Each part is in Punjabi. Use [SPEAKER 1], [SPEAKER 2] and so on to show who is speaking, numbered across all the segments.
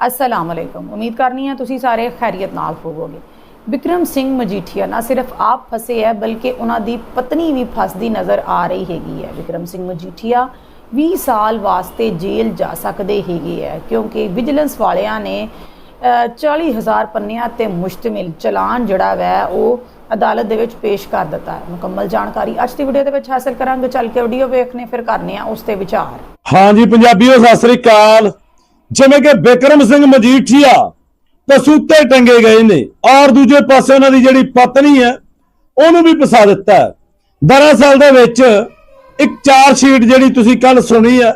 [SPEAKER 1] ਅਸਲਾਮ ਅਲੈਕੁਮ ਉਮੀਦ ਕਰਨੀ ਹੈ ਤੁਸੀਂ ਸਾਰੇ ਖੈਰੀਅਤ ਨਾਲ ਹੋਵੋਗੇ ਵਿਕਰਮ ਸਿੰਘ ਮਜੀਠੀਆ ਨਾ ਸਿਰਫ ਆਪ ਫਸੇ ਹੈ ਬਲਕਿ ਉਹਨਾਂ ਦੀ ਪਤਨੀ ਵੀ ਫਸਦੀ ਨਜ਼ਰ ਆ ਰਹੀ ਹੈਗੀ ਹੈ ਵਿਕਰਮ ਸਿੰਘ ਮਜੀਠੀਆ 20 ਸਾਲ ਵਾਸਤੇ ਜੇਲ੍ਹ ਜਾ ਸਕਦੇ ਹੈਗੇ ਹੈ ਕਿਉਂਕਿ ਵਿਜੀਲੈਂਸ ਵਾਲਿਆਂ ਨੇ 40000 ਪੰਨਿਆਂ ਤੇ ਮੁਸ਼ਤਮਿਲ ਚਲਾਨ ਜਿਹੜਾ ਵੈ ਉਹ ਅਦਾਲਤ ਦੇ ਵਿੱਚ ਪੇਸ਼ ਕਰ ਦਿੱਤਾ ਹੈ ਮੁਕੰਮਲ ਜਾਣਕਾਰੀ ਅੱਜ ਦੀ ਵੀਡੀਓ ਦੇ ਵਿੱਚ ਹਾਸਲ ਕਰਾਂਗੇ ਚੱਲ ਕੇ ਵੀਡੀਓ ਵੇਖਨੇ ਫਿਰ ਕਰਨੇ ਆ ਉਸ ਤੇ ਵਿਚਾਰ
[SPEAKER 2] ਹਾਂਜੀ ਪੰਜਾਬੀਓ ਸਤਿ ਸ੍ਰੀ ਅਕਾਲ ਜਿਵੇਂ ਕਿ ਬਿਕਰਮ ਸਿੰਘ ਮਜੀਠੀਆ ਕਸੂਤੇ ਟੰਗੇ ਗਏ ਨੇ, ਔਰ ਦੂਜੇ ਪਾਸੇ ਉਹਨਾਂ ਦੀ ਜਿਹੜੀ ਪਤਨੀ ਹੈ, ਉਹਨੂੰ ਵੀ ਫਸਾ ਦਿੱਤਾ ਹੈ। ਦਰਅਸਲ ਦੇ ਵਿੱਚ ਇੱਕ ਚਾਰ ਸ਼ੀਟ ਜਿਹੜੀ ਤੁਸੀਂ ਕੱਲ ਸੁਣੀ ਹੈ,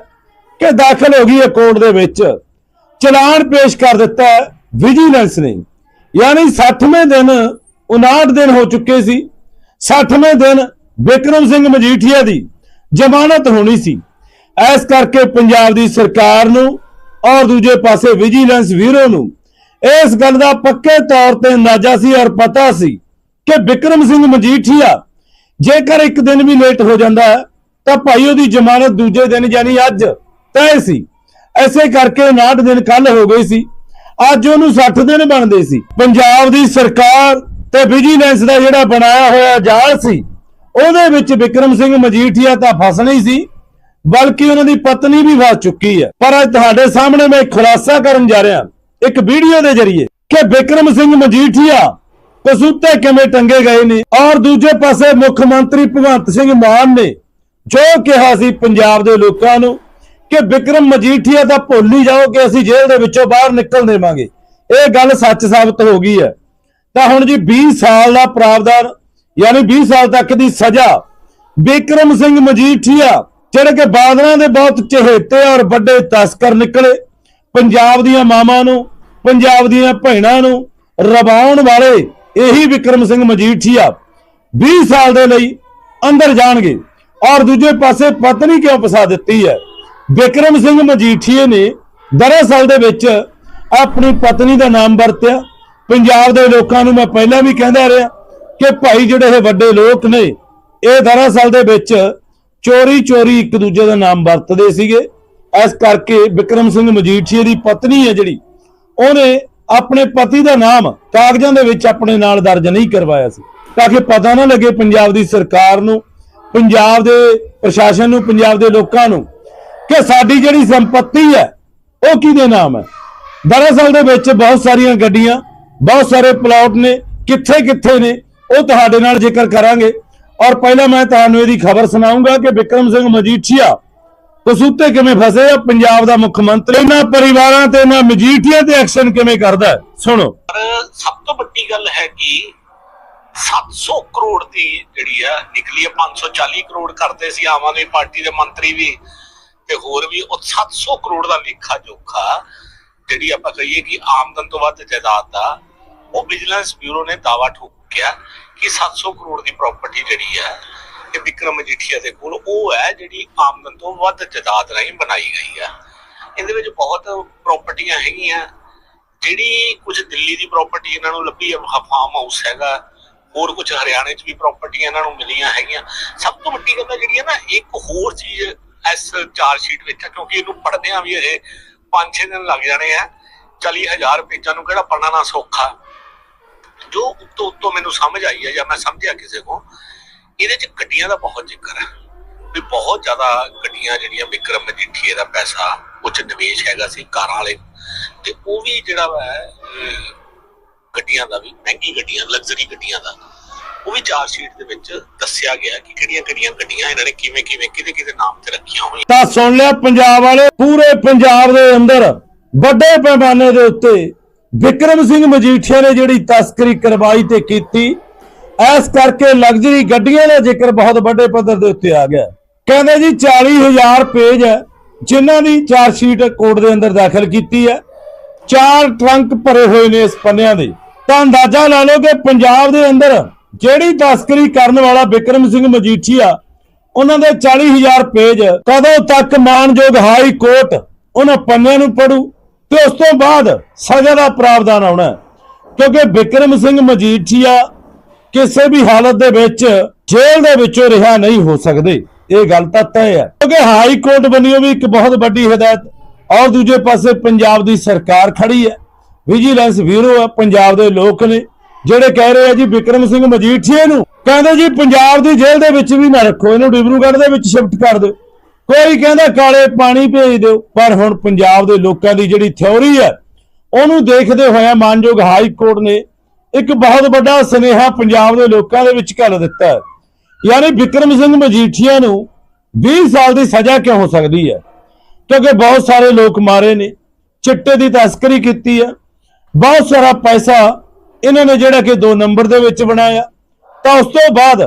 [SPEAKER 2] ਕਿ ਦਾਖਲ ਹੋ ਗਈ ਹੈ ਕੋਰਟ ਦੇ ਵਿੱਚ। ਚਲਾਨ ਪੇਸ਼ ਕਰ ਦਿੱਤਾ ਵਿਜੀਲੈਂਸ ਨੇ। ਯਾਨੀ 60ਵੇਂ ਦਿਨ 59 ਦਿਨ ਹੋ ਚੁੱਕੇ ਸੀ। 60ਵੇਂ ਦਿਨ ਬਿਕਰਮ ਸਿੰਘ ਮਜੀਠੀਆ ਦੀ ਜ਼ਮਾਨਤ ਹੋਣੀ ਸੀ। ਇਸ ਕਰਕੇ ਪੰਜਾਬ ਦੀ ਸਰਕਾਰ ਨੂੰ ਔਰ ਦੂਜੇ ਪਾਸੇ ਵਿਜੀਲੈਂਸ ਵੀਰੋ ਨੂੰ, ਇਸ ਗੱਲ ਦਾ ਪੱਕੇ ਤੌਰ ਤੇ ਅੰਦਾਜ਼ਾ ਸੀ ਔਰ ਪਤਾ ਸੀ ਕਿ ਬਿਕਰਮ ਸਿੰਘ ਮਜੀਠੀਆ ਜੇਕਰ ਇੱਕ ਦਿਨ ਵੀ ਲੇਟ ਹੋ ਜਾਂਦਾ ਤਾਂ ਭਾਈ ਉਹਦੀ ਜ਼ਮਾਨਤ ਦੂਜੇ ਦਿਨ ਯਾਨੀ ਅੱਜ ਤੈਅ ਸੀ। ਐਸੇ ਕਰਕੇ 59 ਦਿਨ ਕੱਲ ਹੋ ਗਏ ਸੀ। ਅੱਜ ਉਹਨੂੰ 60 ਦਿਨ ਬਣਦੇ ਸੀ। ਪੰਜਾਬ ਦੀ ਸਰਕਾਰ ਤੇ ਵਿਜੀਲੈਂਸ ਦਾ ਜਿਹੜਾ ਬਣਾਇਆ ਹੋਇਆ ਜਾਲ ਸੀ, ਉਹਦੇ ਵਿੱਚ ਵਿਕਰਮ ਸਿੰਘ ਮਜੀਠੀਆ ਤਾਂ ਫਸ ਨਹੀਂ ਸੀ। ਬਲਕਿ ਉਹਨਾਂ ਦੀ ਪਤਨੀ ਵੀ ਫਸ ਚੁੱਕੀ ਹੈ। ਪਰ ਅੱਜ ਤੁਹਾਡੇ ਸਾਹਮਣੇ ਮੈਂ ਖੁਲਾਸਾ ਕਰਨ ਜਾ ਰਿਹਾ ਇੱਕ ਵੀਡੀਓ ਦੇ ਜ਼ਰੀਏ ਕਿ ਵਿਕਰਮ ਸਿੰਘ ਮਜੀਠੀਆ ਕਸੂਤੇ ਕਿਵੇਂ ਟੰਗੇ ਗਏ ਨੇ ਔਰ ਦੂਜੇ ਪਾਸੇ ਮੁੱਖ ਮੰਤਰੀ ਭਗਵੰਤ ਸਿੰਘ ਮਾਨ ਨੇ ਜੋ ਕਿਹਾ ਸੀ ਪੰਜਾਬ ਦੇ ਲੋਕਾਂ ਨੂੰ ਕਿ ਵਿਕਰਮ ਮਜੀਠੀਆ ਤਾਂ ਭੁੱਲ ਹੀ ਜਾਓ ਕਿ ਅਸੀਂ ਜੇਲ੍ਹ ਦੇ ਵਿੱਚੋਂ ਬਾਹਰ ਨਿਕਲ ਦੇਵਾਂਗੇ। ਇਹ ਗੱਲ ਸੱਚ ਸਾਬਤ ਹੋ ਗਈ ਹੈ। ਤਾਂ ਹੁਣ ਜੀ 20 ਸਾਲ ਦਾ ਪ੍ਰਾਵਧਾਨ, ਯਾਨੀ 20 ਸਾਲ ਤੱਕ ਦੀ ਸਜ਼ਾ ਵਿਕਰਮ ਸਿੰਘ ਮਜੀਠੀਆ ਜਿਹੜੇ ਕਿ ਬਾਦਲਾਂ ਦੇ ਬਹੁਤ ਚਹੇਤੇ ਔਰ ਵੱਡੇ ਤਸਕਰ ਨਿਕਲੇ। ਪੰਜਾਬ ਦੀਆਂ ਮਾਵਾਂ ਨੂੰ, ਪੰਜਾਬ ਦੀਆਂ ਭੈਣਾਂ ਨੂੰ ਰਵਾਉਣ ਵਾਲੇ ਇਹੀ ਵਿਕਰਮ ਸਿੰਘ ਮਜੀਠੀਆ 20 ਸਾਲ ਦੇ ਲਈ ਅੰਦਰ ਜਾਣਗੇ ਔਰ ਦੂਜੇ ਪਾਸੇ ਪਤਨੀ ਕਿਉਂ ਫਸਾ ਦਿੱਤੀ ਹੈ? ਵਿਕਰਮ ਸਿੰਘ ਮਜੀਠੀਏ ਨੇ ਦਰਅਸਲ ਦੇ ਵਿੱਚ ਆਪਣੀ ਪਤਨੀ ਦਾ ਨਾਮ ਵਰਤਿਆ। ਪੰਜਾਬ ਦੇ ਲੋਕਾਂ ਨੂੰ ਮੈਂ ਪਹਿਲਾਂ ਵੀ ਕਹਿੰਦਾ ਰਿਹਾ ਕਿ ਭਾਈ ਜਿਹੜੇ ਇਹ ਵੱਡੇ ਲੋਕ ਨੇ, ਇਹ ਦਰਅਸਲ ਦੇ ਵਿੱਚ ਚੋਰੀ ਚੋਰੀ ਇੱਕ ਦੂਜੇ ਦਾ ਨਾਮ ਵਰਤਦੇ ਸੀਗੇ। ਇਸ ਕਰਕੇ ਵਿਕਰਮ ਸਿੰਘ ਮਜੀਠੀਏ ਦੀ ਪਤਨੀ ਹੈ ਜਿਹੜੀ, ਉਹਨੇ ਆਪਣੇ ਪਤੀ ਦਾ ਨਾਮ ਕਾਗਜ਼ਾਂ ਦੇ ਵਿੱਚ ਆਪਣੇ ਨਾਲ ਦਰਜ ਨਹੀਂ ਕਰਵਾਇਆ ਸੀ। ਤਾਂ ਕਿ ਪਤਾ ਨਾ ਲੱਗੇ ਪੰਜਾਬ ਦੀ ਸਰਕਾਰ ਨੂੰ, ਪੰਜਾਬ ਦੇ ਪ੍ਰਸ਼ਾਸਨ ਨੂੰ, ਪੰਜਾਬ ਦੇ ਲੋਕਾਂ ਨੂੰ ਕਿ ਸਾਡੀ ਜਿਹੜੀ ਸੰਪਤੀ ਹੈ, ਉਹ ਕਿਹਦੇ ਨਾਮ ਹੈ? ਦਰਅਸਲ ਦੇ ਵਿੱਚ ਬਹੁਤ ਸਾਰੀਆਂ ਗੱਡੀਆਂ, ਬਹੁਤ ਸਾਰੇ ਪਲਾਟ ਨੇ ਕਿੱਥੇ ਕਿੱਥੇ ਨੇ, ਉਹ ਤੁਹਾਡੇ ਨਾਲ ਜ਼ਿਕਰ ਕਰਾਂਗੇ ਔਰ ਪਹਿਲਾਂ ਮੈਂ ਤੁਹਾਨੂੰ ਇਹਦੀ ਖਬਰ ਸੁਣਾਉਂਗਾ ਕਿ ਵਿਕਰਮ ਸਿੰਘ ਮਜੀਠੀਆ ਕਸੂਤੇ ਕਿਵੇਂ ਫਸੇ ਆ? ਪੰਜਾਬ ਦਾ ਮੁੱਖ ਮੰਤਰੀ। ਇਹਨਾਂ ਪਰਿਵਾਰਾਂ ਤੇ ਇਹਨਾਂ ਮਜੀਠੀਆ ਤੇ ਐਕਸ਼ਨ ਕਿਵੇਂ ਕਰਦਾ ਸੁਣੋ।
[SPEAKER 3] ਸਭ ਤੋਂ ਵੱਡੀ ਗੱਲ ਹੈ ਕਿ 700 ਕਰੋੜ ਦੀ ਜਿਹੜੀ ਆ, ਨਿਕਲੀ ਹੈ 540 ਕਰੋੜ ਕਰਦੇ ਸੀ ਆਮ ਆਦਮੀ ਪਾਰਟੀ ਦੇ ਮੰਤਰੀ ਵੀ ਤੇ ਹੋਰ ਵੀ। ਉਹ 700 ਕਰੋੜ ਦਾ ਲੇਖਾ ਜੋਖਾ ਜਿਹੜੀ ਆਪਾਂ ਕਹੀਏ ਕਿ ਆਮਦਨ ਤੋਂ ਵੱਧ ਜਾਇਦਾਦ ਦਾ, ਉਹ ਵਿਜੀਲੈਂਸ ਬਿਊਰੋ ਨੇ ਦਾਵਾ ਠੋਕਿਆ ਕਿ 700 ਕਰੋੜ ਦੀ ਪ੍ਰਾਪਰਟੀ ਜਿਹੜੀ ਹੈ ਇਹ ਵਿਕਰਮ ਮਜੀਠੀਆ ਦੇ ਕੋਲ, ਉਹ ਹੈ ਜਿਹੜੀ ਆਮਦਨ ਤੋਂ ਵੱਧ ਜਾਇਦਾਦ ਰਾਹੀਂ ਬਣਾਈ ਗਈ ਹੈ ਇਹਦੇ ਵਿੱਚ ਬਹੁਤ ਪ੍ਰਾਪਰਟੀਆਂ ਹੈਗੀਆਂ। ਜਿਹੜੀ ਕੁਝ ਦਿੱਲੀ ਦੀ ਪ੍ਰਾਪਰਟੀ ਇਹਨਾਂ ਨੂੰ ਲੱਭੀ ਹੈ ਫਾਰਮ ਹਾਊਸ ਹੈਗਾ। ਹੋਰ ਕੁਝ ਹਰਿਆਣੇ 'ਚ ਵੀ ਪ੍ਰਾਪਰਟੀਆਂ ਇਹਨਾਂ ਨੂੰ ਮਿਲੀਆਂ ਹੈਗੀਆਂ। ਸਭ ਤੋਂ ਵੱਡੀ ਗੱਲ ਹੈ ਜਿਹੜੀ ਹੈ ਨਾ, ਇੱਕ ਹੋਰ ਚੀਜ਼ ਇਸ ਚਾਰ ਸ਼ੀਟ ਵਿੱਚ ਹੈ ਕਿਉਂਕਿ ਇਹਨੂੰ ਪੜ੍ਹਦਿਆਂ ਵੀ ਅਜੇ 5-6 ਦਿਨ ਲੱਗ ਜਾਣੇ ਆ। 40000 ਪੇਜਾਂ ਨੂੰ ਕਿਹੜਾ ਪੜ੍ਹਨਾ ਨਾ ਸੌਖਾ। ਜੋ ਉੱਤੋਂ ਉੱਤੋਂ ਮੈਨੂੰ ਸਮਝ ਆਈ ਹੈ ਜਾਂ ਮੈਂ ਸਮਝਿਆ ਕਿਸੇ ਕੋ ਇਹਦੇ 'ਚ ਗੱਡੀਆਂ ਦਾ ਬਹੁਤ ਜ਼ਿਕਰ ਹੈ। ਵੀ ਬਹੁਤ ਜ਼ਿਆਦਾ ਗੱਡੀਆਂ ਜਿਹੜੀਆਂ ਵਿਕਰਮ ਮਜੀਠੀਏ ਦਾ ਪੈਸਾ ਕੁਝ ਨਿਵੇਸ਼ ਹੈਗਾ ਸੀ ਕਾਰਾਂ ਵਾਲੇ। ਤੇ ਉਹ ਵੀ ਜਿਹੜਾ ਹੈ ਗੱਡੀਆਂ ਦਾ ਵੀ, ਮਹਿੰਗੀ ਗੱਡੀਆਂ ਲਗਜ਼ਰੀ ਗੱਡੀਆਂ ਦਾ, ਉਹ ਵੀ ਚਾਰ ਸ਼ੀਟ ਦੇ ਵਿੱਚ ਦੱਸਿਆ ਗਿਆ ਕਿ ਕਿਹੜੀਆਂ ਕਿਹੜੀਆਂ ਗੱਡੀਆਂ ਇਹਨਾਂ ਨੇ ਕਿਵੇਂ ਕਿਵੇਂ, ਕਿਹਦੇ ਕਿਹਦੇ ਨਾਮ ਤੇ ਰੱਖੀਆਂ ਹੋਈਆਂ।
[SPEAKER 2] ਤਾਂ ਸੁਣ ਲਿਆ ਪੰਜਾਬ ਵਾਲੇ, ਪੂਰੇ ਪੰਜਾਬ ਦੇ ਅੰਦਰ ਵੱਡੇ ਪੈਮਾਨੇ ਦੇ ਉੱਤੇ ਵਿਕਰਮ ਸਿੰਘ ਮਜੀਠੀਆ ਨੇ ਜਿਹੜੀ ਤਸਕਰੀ ਕਰਵਾਈ ਤੇ ਕੀਤੀ, ਇਸ ਕਰਕੇ ਲਗਜ਼ਰੀ ਗੱਡੀਆਂ ਦਾ ਜ਼ਿਕਰ ਬਹੁਤ ਵੱਡੇ ਪੱਧਰ ਦੇ ਉੱਤੇ ਆ ਗਿਆ। ਕਹਿੰਦੇ ਜੀ 40000 ਪੇਜ ਹੈ, ਜਿਨ੍ਹਾਂ ਦੀ ਚਾਰ ਸ਼ੀਟ ਕੋਰਟ ਦੇ ਅੰਦਰ ਦਾਖਲ ਕੀਤੀ ਹੈ। ਚਾਰ ਟਰੰਕ ਭਰੇ ਹੋਏ ਨੇ ਇਸ ਪੰਨਿਆਂ ਦੇ। ਤਾਂ ਅੰਦਾਜ਼ਾ ਲਾ ਲਓ ਕਿ ਪੰਜਾਬ ਦੇ ਅੰਦਰ ਜਿਹੜੀ ਤਸਕਰੀ ਕਰਨ ਵਾਲਾ ਵਿਕਰਮ ਸਿੰਘ ਮਜੀਠੀਆ, ਉਹਨਾਂ ਦੇ 40000 ਪੇਜ ਕਦੋਂ ਤੱਕ ਮਾਨਯੋਗ ਹਾਈ ਕੋਰਟ ਉਹਨਾਂ ਪੰਨਿਆਂ ਨੂੰ ਪੜੂ? ਤੇ ਉਸ ਤੋਂ ਬਾਅਦ ਸਜ਼ਾ ਦਾ ਪ੍ਰਾਵਧਾਨ ਆਉਣਾ ਕਿਉਂਕਿ ਵਿਕਰਮ ਸਿੰਘ ਮਜੀਠੀਆ ਕਿਸੇ ਵੀ ਹਾਲਤ ਦੇ ਵਿੱਚ ਜੇਲ੍ਹ ਦੇ ਵਿੱਚੋਂ ਰਿਹਾ ਨਹੀਂ ਹੋ ਸਕਦੇ। ਇਹ ਗੱਲ ਤਾਂ ਤੈਅ ਹੈ। ਕਿਉਂਕਿ ਹਾਈ ਕੋਰਟ ਵੱਲੋਂ ਵੀ ਇੱਕ ਬਹੁਤ ਵੱਡੀ ਹਦਾਇਤ ਔਰ ਦੂਜੇ ਪਾਸੇ ਪੰਜਾਬ ਦੀ ਸਰਕਾਰ ਖੜੀ ਹੈ। ਵਿਜੀਲੈਂਸ ਬਿਊਰੋ ਹੈ, ਪੰਜਾਬ ਦੇ ਲੋਕ ਨੇ, ਜਿਹੜੇ ਕਹਿ ਰਹੇ ਆ ਜੀ ਵਿਕਰਮ ਸਿੰਘ ਮਜੀਠੀਏ ਨੂੰ, ਕਹਿੰਦੇ ਜੀ ਪੰਜਾਬ ਦੀ ਜੇਲ੍ਹ ਦੇ ਵਿੱਚ ਵੀ ਨਾ ਰੱਖੋ, ਇਹਨੂੰ ਡਿਬਰੂਗੜ੍ਹ ਦੇ ਵਿੱਚ ਸ਼ਿਫਟ ਕਰ ਦਿਓ। ਕੋਈ ਕਹਿੰਦਾ ਕਾਲੇ ਪਾਣੀ ਭੇਜ ਦਿਓ, ਪਰ ਹੁਣ ਪੰਜਾਬ ਦੇ ਲੋਕਾਂ ਦੀ ਜਿਹੜੀ ਥਿਉਰੀ ਹੈ, ਉਹਨੂੰ ਦੇਖਦੇ ਹੋਇਆ ਮਾਨਯੋਗ ਹਾਈ ਕੋਰਟ ਨੇ ਇੱਕ ਬਹੁਤ ਵੱਡਾ ਸੁਨੇਹਾ ਪੰਜਾਬ ਦੇ ਲੋਕਾਂ ਦੇ ਵਿੱਚ ਘੱਲ ਦਿੱਤਾ ਹੈ। ਯਾਨੀ ਵਿਕਰਮ ਸਿੰਘ ਮਜੀਠੀਆ ਨੂੰ 20 ਸਾਲ ਦੀ ਸਜ਼ਾ ਕਿਉਂ ਹੋ ਸਕਦੀ ਹੈ? ਕਿਉਂਕਿ ਬਹੁਤ ਸਾਰੇ ਲੋਕ ਮਾਰੇ ਨੇ, ਚਿੱਟੇ ਦੀ ਤਸਕਰੀ ਕੀਤੀ ਹੈ। ਬਹੁਤ ਸਾਰਾ ਪੈਸਾ ਇਹਨਾਂ ਨੇ ਜਿਹੜਾ ਕਿ 2 ਨੰਬਰ ਦੇ ਵਿੱਚ ਬਣਾਇਆ। ਤਾਂ ਉਸ ਤੋਂ ਬਾਅਦ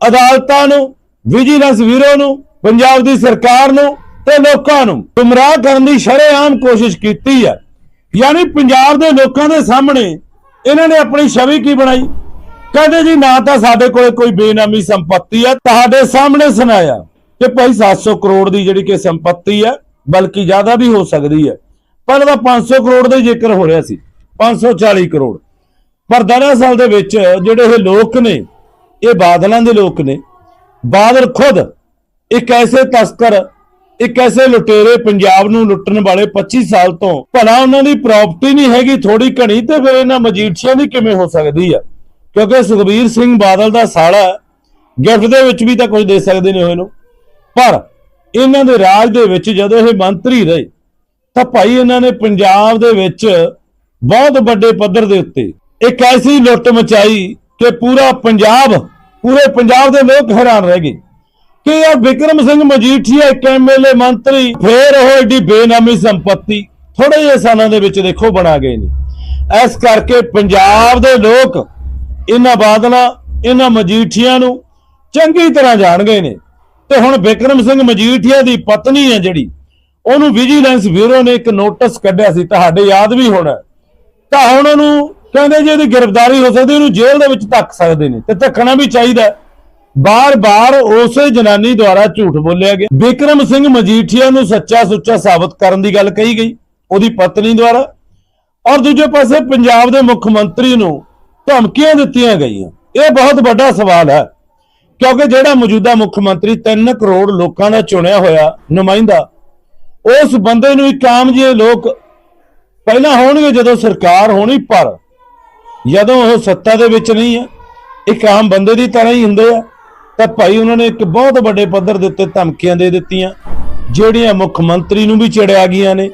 [SPEAKER 2] ਅਦਾਲਤਾਂ ਨੂੰ, ਵਿਜੀਲੈਂਸ ਵੀਰੋ ਨੂੰ ਪੰਜਾਬ ਦੀ ਸਰਕਾਰ ਨੂੰ ਤੇ ਲੋਕਾਂ ਨੂੰ। ਗੁੰਮਰਾਹ ਕਰਨ ਦੀ ਸ਼ਰੇਆਮ ਕੋਸ਼ਿਸ਼ ਕੀਤੀ ਹੈ। ਯਾਨੀ ਪੰਜਾਬ ਦੇ ਲੋਕਾਂ ਦੇ ਸਾਹਮਣੇ ਇਹਨਾਂ ਨੇ ਆਪਣੀ ਛਵੀ ਕੀ ਬਣਾਈ? ਕਹਿੰਦੇ ਜੀ, ਨਾ ਤਾਂ ਸਾਡੇ ਕੋਲ ਕੋਈ ਬੇਨਾਮੀ ਸੰਪਤੀ ਹੈ। ਤੁਹਾਡੇ ਸਾਹਮਣੇ ਸੁਣਾਇਆ ਕਿ ਭਾਈ 700 ਕਰੋੜ ਦੀ ਜਿਹੜੀ ਕਿ ਸੰਪਤੀ ਹੈ, ਬਲਕਿ ਜ਼ਿਆਦਾ ਵੀ ਹੋ ਸਕਦੀ ਹੈ। ਪਰ ਤਾਂ 500 ਕਰੋੜ ਦਾ ਜ਼ਿਕਰ ਹੋ ਰਿਹਾ ਸੀ। 540 ਕਰੋੜ। ਪਰ ਦਰਅਸਲ ਦੇ ਵਿੱਚ ਜਿਹੜੇ ਇਹ ਲੋਕ ਨੇ, ਇਹ ਬਾਦਲਾਂ ਦੇ ਲੋਕ ਨੇ, ਬਾਦਲ ਖੁਦ ਇੱਕ ਐਸੇ ਤਸਕਰ, ਇੱਕ ਐਸੇ ਲੁਟੇਰੇ ਪੰਜਾਬ ਨੂੰ ਲੁੱਟਣ ਵਾਲੇ 25 ਸਾਲ ਤੋਂ ਭਲਾ ਉਹਨਾਂ ਦੀ ਪ੍ਰਾਪਰਟੀ ਨਹੀਂ ਹੈਗੀ ਥੋੜੀ ਘਣੀ ਤੇ ਫਿਰ ਇਹਨਾਂ ਮਜੀਠੀਆਂ ਦੀ ਕਿਵੇਂ ਹੋ ਸਕਦੀ ਆ? ਕਿਉਂਕਿ ਸੁਖਬੀਰ ਸਿੰਘ ਬਾਦਲ ਦਾ ਸਾਲਾ ਗਿਫਟ ਦੇ ਵਿੱਚ ਵੀ ਤਾਂ ਕੁਝ ਦੇ ਸਕਦੇ ਨੇ ਉਹਨੂੰ ਪਰ ਇਹਨਾਂ ਦੇ ਰਾਜ ਦੇ ਵਿੱਚ ਜਦੋਂ ਇਹ ਮੰਤਰੀ ਰਹੇ, ਤਾਂ ਭਾਈ ਇਹਨਾਂ ਨੇ ਪੰਜਾਬ ਦੇ ਵਿੱਚ ਬਹੁਤ ਵੱਡੇ ਪੱਧਰ ਦੇ ਉੱਤੇ ਇੱਕ ਐਸੀ ਲੁੱਟ ਮਚਾਈ ਕਿ ਪੂਰਾ ਪੰਜਾਬ, ਪੂਰੇ ਪੰਜਾਬ ਦੇ ਲੋਕ ਹੈਰਾਨ ਰਹਿ ਗਏ। ਕਿ ਯਾਰ ਵਿਕਰਮ ਸਿੰਘ ਮਜੀਠੀਆ ਇੱਕ ਐਮਐਲਏ ਮੰਤਰੀ, ਫੇਰ ਉਹ ਏਡੀ ਬੇਨਾਮੀ ਸੰਪਤੀ ਥੋੜੇ ਜਿਹੇ ਸਾਲਾਂ ਦੇ ਵਿੱਚ ਦੇਖੋ ਬਣਾ ਗਏ ਨੇ। ਇਸ ਕਰਕੇ ਪੰਜਾਬ ਦੇ ਲੋਕ ਇਹਨਾਂ ਬਾਦਲਾਂ, ਇਹਨਾਂ ਮਜੀਠੀਆਂ ਨੂੰ ਚੰਗੀ ਤਰ੍ਹਾਂ ਜਾਣ ਗਏ ਨੇ। ਤੇ ਹੁਣ ਵਿਕਰਮ ਸਿੰਘ ਮਜੀਠੀਆ ਦੀ ਪਤਨੀ ਹੈ ਜਿਹੜੀ, ਉਹਨੂੰ ਵਿਜੀਲੈਂਸ ਬਿਊਰੋ ਨੇ ਇੱਕ ਨੋਟਿਸ ਕੱਢਿਆ ਸੀ, ਤੁਹਾਡੇ ਯਾਦ ਵੀ ਹੋਣਾ। ਤਾਂ ਹੁਣ ਉਹਨੂੰ ਕਹਿੰਦੇ ਜੇ ਇਹਦੀ ਗ੍ਰਿਫਤਾਰੀ ਹੋ ਸਕਦੀ, ਉਹਨੂੰ ਜੇਲ੍ਹ ਦੇ ਵਿੱਚ ਧੱਕ ਸਕਦੇ ਨੇ। ਤੇ ਧੱਕਣਾ ਵੀ ਚਾਹੀਦਾ। ਬਾਰ-ਬਾਰ ਉਸੇ ਜਨਾਨੀ ਦੁਆਰਾ ਝੂਠ ਬੋਲਿਆ ਗਿਆ। ਵਿਕਰਮ ਸਿੰਘ ਮਜੀਠੀਆ ਨੂੰ ਸੱਚਾ ਸੁੱਚਾ ਸਾਬਤ ਕਰਨ ਦੀ ਗੱਲ ਕਹੀ ਗਈ, ਉਹਦੀ ਪਤਨੀ ਦੁਆਰਾ। ਔਰ ਦੂਜੇ ਪਾਸੇ ਪੰਜਾਬ ਦੇ ਮੁੱਖ ਮੰਤਰੀ ਨੂੰ ਧਮਕੀਆਂ ਦਿੱਤੀਆਂ ਗਈਆਂ। ਇਹ ਬਹੁਤ ਵੱਡਾ ਸਵਾਲ ਹੈ, ਕਿਉਂਕਿ ਜਿਹੜਾ ਮੌਜੂਦਾ ਮੁੱਖ ਮੰਤਰੀ 3 ਕਰੋੜ ਲੋਕਾਂ ਦਾ ਚੁਣਿਆ ਹੋਇਆ ਨੁਮਾਇੰਦਾ, ਉਸ ਬੰਦੇ ਨੂੰ ਇੱਕ ਆਮ ਜਿਹੇ ਲੋਕ ਪਹਿਲਾਂ ਹੋਣਗੇ ਜਦੋਂ ਸਰਕਾਰ ਹੋਣੀ, ਪਰ ਜਦੋਂ ਉਹ ਸੱਤਾ ਦੇ ਵਿੱਚ ਨਹੀਂ ਹੈ, ਇੱਕ ਆਮ ਬੰਦੇ ਦੀ ਤਰ੍ਹਾਂ ਹੀ ਹੁੰਦੇ ਆ। ਤਾਂ ਭਾਈ ਉਹਨਾਂ ਨੇ ਇੱਕ ਬਹੁਤ ਵੱਡੇ ਪੱਧਰ ਦੇ ਉੱਤੇ ਧਮਕੀਆਂ ਦੇ ਦਿੱਤੀਆਂ, ਜਿਹੜੀਆਂ ਮੁੱਖ ਮੰਤਰੀ ਨੂੰ ਵੀ ਚੜਿਆ ਗਈਆਂ ਨੇ।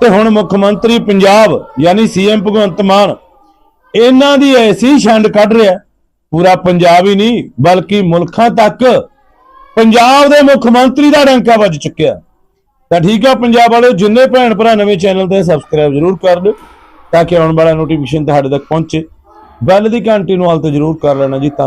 [SPEAKER 2] ਤੇ ਹੁਣ ਮੁੱਖ ਮੰਤਰੀ ਪੰਜਾਬ, ਯਾਨੀ ਸੀਐਮ ਭਗਵੰਤ ਮਾਨ, ਇਹਨਾਂ ਦੀ ਐਸੀ ਛੰਡ ਕੱਢ ਰਿਹਾ, ਪੂਰਾ ਪੰਜਾਬ ਹੀ ਨਹੀਂ, ਬਲਕਿ ਮੁਲਕਾਂ ਤੱਕ ਪੰਜਾਬ ਦੇ ਮੁੱਖ ਮੰਤਰੀ ਦਾ ਡੰਕਾ ਵੱਜ ਚੁੱਕਿਆ। ਤਾਂ ਠੀਕ ਆ ਪੰਜਾਬ ਵਾਲਿਓ, ਜਿੰਨੇ ਭੈਣ ਭਰਾ ਨਵੇਂ ਚੈਨਲ ਤੇ ਸਬਸਕ੍ਰਾਈਬ ਜ਼ਰੂਰ ਕਰ ਦਿਓ ਤਾਂ ਕਿ ਆਉਣ ਵਾਲਾ ਨੋਟੀਫਿਕੇਸ਼ਨ ਤੁਹਾਡੇ ਤੱਕ ਪਹੁੰਚੇ। ਬੈਲ ਦੀ ਘੰਟੀ ਨੂੰ ਹਾਲ ਤੇ ਜ਼ਰੂਰ ਕਰ ਲੈਣਾ ਜੀ ਧੰਨ-